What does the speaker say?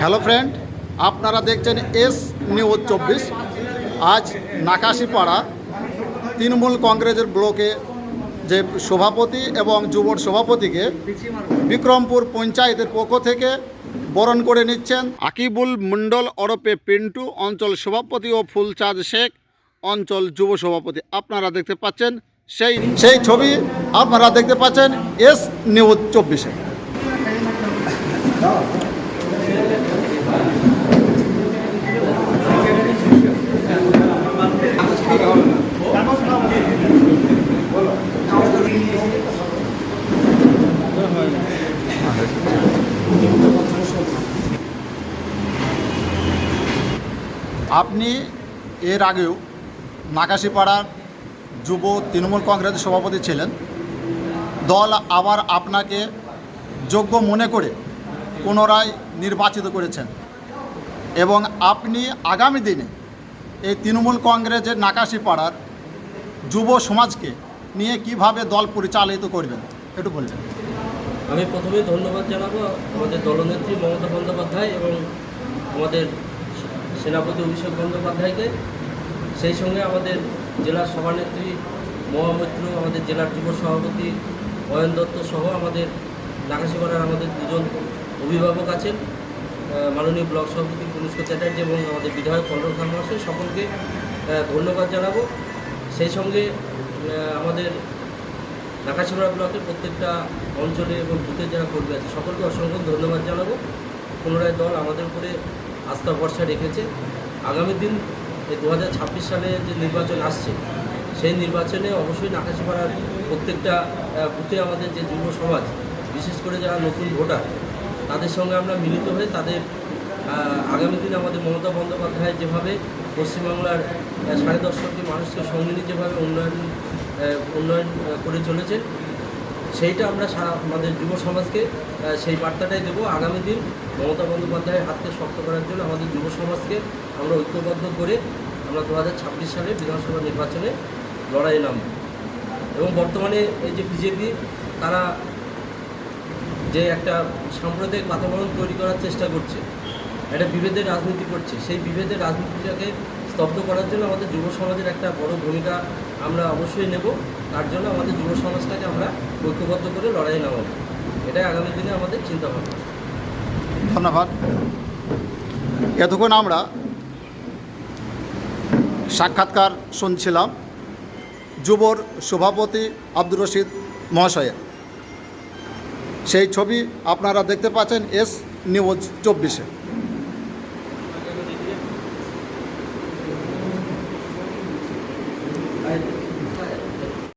Hello friend আপনারা দেখছেন S news চব্বিশ। আজ নাকাশিপাড়া তৃণমূল কংগ্রেসের ব্লকে যে সভাপতি এবং যুবর সভাপতিকে বিক্রমপুর পঞ্চায়েতের পক্ষ থেকে বরণ করে নিচ্ছেন আকিবুল মণ্ডল ওরপে পিন্টু, অঞ্চল সভাপতি ও ফুলচাঁদ শেখ, অঞ্চল যুব সভাপতি। আপনারা দেখতে পাচ্ছেন সেই সেই ছবি আপনারা দেখতে পাচ্ছেন এস নিউজ চব্বিশে। আপনি এর আগেও নাকাশিপাড়ার যুব তৃণমূল কংগ্রেসের সভাপতি ছিলেন। দল আবার আপনাকে যোগ্য মনে করে পুনরায় নির্বাচিত করেছেন। এবং আপনি আগামী দিনে এই তৃণমূল কংগ্রেসের নাকাশি পাড়ার যুব সমাজকে নিয়ে কীভাবে দল পরিচালিত করবেন, একটু বলবেন। আমি প্রথমেই ধন্যবাদ জানাব আমাদের দলনেত্রী মমতা বন্দ্যোপাধ্যায় এবং আমাদের সেনাপতি অভিষেক বন্দ্যোপাধ্যায়কে। সেই সঙ্গে আমাদের জেলার সভানেত্রী মহামৈত্র আমাদের জেলার যুব সভাপতি অয়ন দত্ত সহ আমাদের নাকাশিপাড়ার আমাদের দুজন অভিভাবক আছেন মাননীয় ব্লক সভাপতি কনিষ্ক চ্যাটার্জি এবং আমাদের বিধায়ক কল্লোল খানমাসে সকলকে ধন্যবাদ জানাব। সেই সঙ্গে আমাদের নাকাশিপাড়া ব্লকের প্রত্যেকটা অঞ্চলে এবং বুথের যারা কর্মী আছে, সকলকে অসংখ্য ধন্যবাদ জানাব। পুনরায় দল আমাদের উপরে আস্থা ভরসা রেখেছে। আগামী দিন, এই দু হাজার ছাব্বিশ সালে যে নির্বাচন আসছে, সেই নির্বাচনে অবশ্যই নাকাশিপাড়ার প্রত্যেকটা বুথে আমাদের যে যুব সমাজ, বিশেষ করে যারা নতুন ভোটার তাদের সঙ্গে আমরা মিলিত হয়ে তাদের আগামী দিন আমাদের মমতা বন্দ্যোপাধ্যায় যেভাবে পশ্চিমবাংলার সাড়ে দশ কোটি মানুষকে সঙ্গে নিয়ে যেভাবে উন্নয়ন উন্নয়ন করে চলেছেন, সেইটা আমরা সারা আমাদের যুব সমাজকে সেই বার্তাটাই দেবো। আগামী দিন মমতা বন্দ্যোপাধ্যায়ের হাতকে শক্ত করার জন্য আমাদের যুব সমাজকে আমরা ঐক্যবদ্ধ করে আমরা দু হাজার ছাব্বিশ সালে বিধানসভা নির্বাচনে লড়াই নামব। এবং বর্তমানে এই যে বিজেপি, তারা যে একটা সাম্প্রদায়িক বাতাবরণ তৈরি করার চেষ্টা করছে, একটা বিভেদের রাজনীতি করছে, সেই বিভেদের রাজনীতিটাকে স্তব্ধ করার জন্য আমাদের যুব সমাজের একটা বড় ভূমিকা আমরা অবশ্যই নেব। তার জন্য আমাদের যুব সমাজটাকে আমরা ঐক্যবদ্ধ করে লড়াই নামাবো। এটাই আগামী দিনে আমাদের চিন্তা ভাবনা ধন্যবাদ। এতক্ষণ আমরা সাক্ষাৎকার শুনছিলাম যুবর সভাপতি আব্দুর রশিদ মহাশয়ের। সেই ছবি আপনারা দেখতে পাচ্ছেন এস নিউজ চব্বিশে।